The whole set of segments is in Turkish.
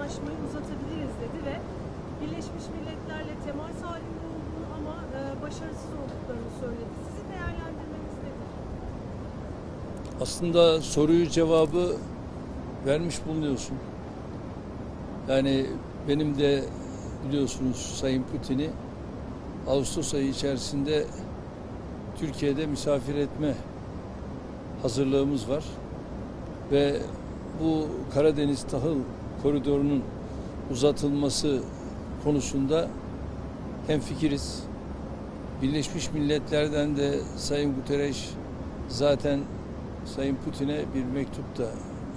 anlaşmayı uzatabiliriz dedi ve Birleşmiş Milletler'le temas halinde olduğunu ama e, başarısız olduklarını söyledi. Sizin değerlendirmeniz nedir? Aslında soruyu cevabı vermiş bulunuyorsun. Yani benim de biliyorsunuz Sayın Putin'i Ağustos ayı içerisinde Türkiye'de misafir etme hazırlığımız var. Ve bu Karadeniz tahıl koridorunun uzatılması konusunda hemfikiriz. Birleşmiş Milletler'den de Sayın Guterres zaten Sayın Putin'e bir mektup da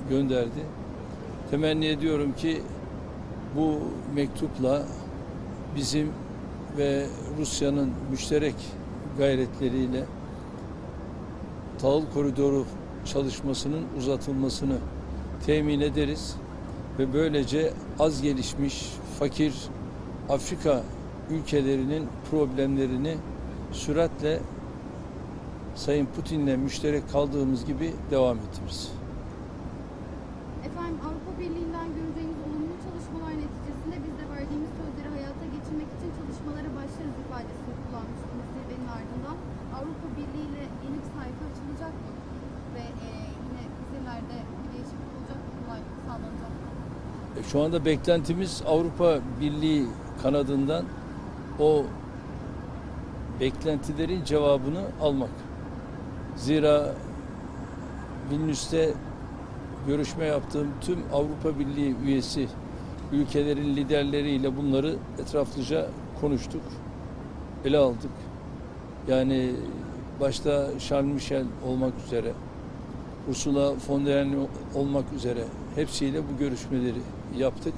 gönderdi. Temenni ediyorum ki bu mektupla bizim ve Rusya'nın müşterek gayretleriyle tahıl koridoru çalışmasının uzatılmasını temin ederiz ve böylece az gelişmiş, fakir Afrika ülkelerinin problemlerini süratle Sayın Putin'le müşterek kaldığımız gibi devam ettiririz. Efendim Avrupa Birliği'nden göreceğiniz olumlu çalışmalar neticesinde biz de verdiğimiz sözleri hayata geçirmek için çalışmalara başlarız ifadesini kullanmıştınız zirvenin ardından. Avrupa Birliği ile yeni bir sayfa açılacak mı? Ve e, yine vizelerde bir değişiklik olacak mı? Kolaylık sağlanacak mı? E, Şu anda beklentimiz Avrupa Birliği kanadından o beklentilerin cevabını almak. Zira Vilnius'te görüşme yaptığım tüm Avrupa Birliği üyesi ülkelerin liderleriyle bunları etraflıca konuştuk, ele aldık. Yani başta Charles Michel olmak üzere, Ursula von der Leyen olmak üzere hepsiyle bu görüşmeleri yaptık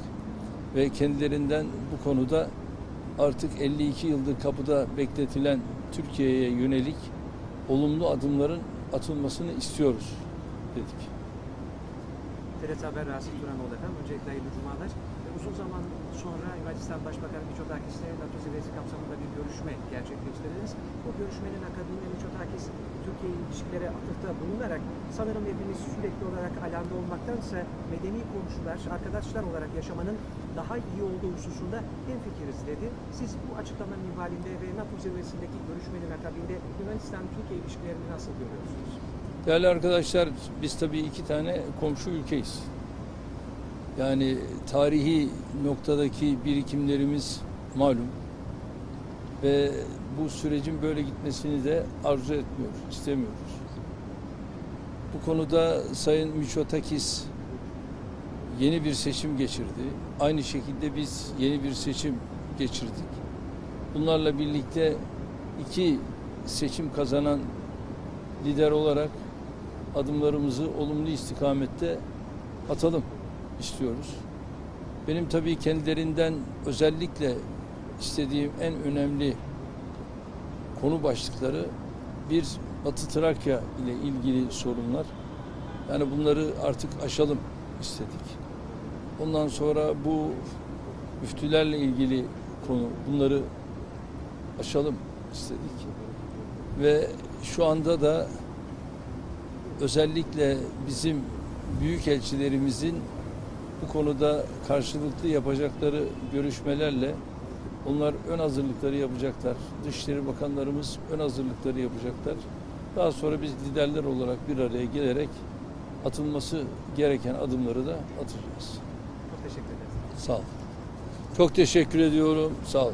ve kendilerinden bu konuda artık 52 yıldır kapıda bekletilen Türkiye'ye yönelik olumlu adımların atılmasını istiyoruz dedik. TRT Haber Rasim Turanoğlu efendim. Öncelikle hayırlı cumalar. E, Uzun zaman sonra Yunanistan Başbakanı Mitsotakis ile NATO zirvesi kapsamında bir görüşme gerçekleştirdiniz. Bu görüşmenin akabinde Mitsotakis Türkiye ilişkilere atıfta bulunarak sanırım hepimiz sürekli olarak alanda olmaktansa medeni komşular, arkadaşlar olarak yaşamanın daha iyi olduğu hususunda hemfikiriz dedi. Siz bu açıklamanın ihvalinde ve NATO zirvesindeki görüşmenin akabinde Yunanistan-Türkiye ilişkilerini nasıl görüyorsunuz? Değerli arkadaşlar biz tabii iki tane komşu ülkeyiz. Yani tarihi noktadaki birikimlerimiz malum. Ve bu sürecin böyle gitmesini de arzu etmiyoruz, istemiyoruz. Bu konuda Sayın Mitsotakis yeni bir seçim geçirdi. Aynı şekilde biz yeni bir seçim geçirdik. Bunlarla birlikte iki seçim kazanan lider olarak adımlarımızı olumlu istikamette atalım istiyoruz. Benim tabii kendilerinden özellikle istediğim en önemli konu başlıkları bir Batı Trakya ile ilgili sorunlar. Yani bunları artık aşalım istedik. Ondan sonra bu müftülerle ilgili konu bunları aşalım istedik. Ve şu anda da özellikle bizim büyük elçilerimizin bu konuda karşılıklı yapacakları görüşmelerle onlar ön hazırlıkları yapacaklar. Dışişleri Bakanlarımız ön hazırlıkları yapacaklar. Daha sonra biz liderler olarak bir araya gelerek atılması gereken adımları da atacağız. Çok teşekkür ederiz. Sağ olun. Çok teşekkür ediyorum. Sağ olun.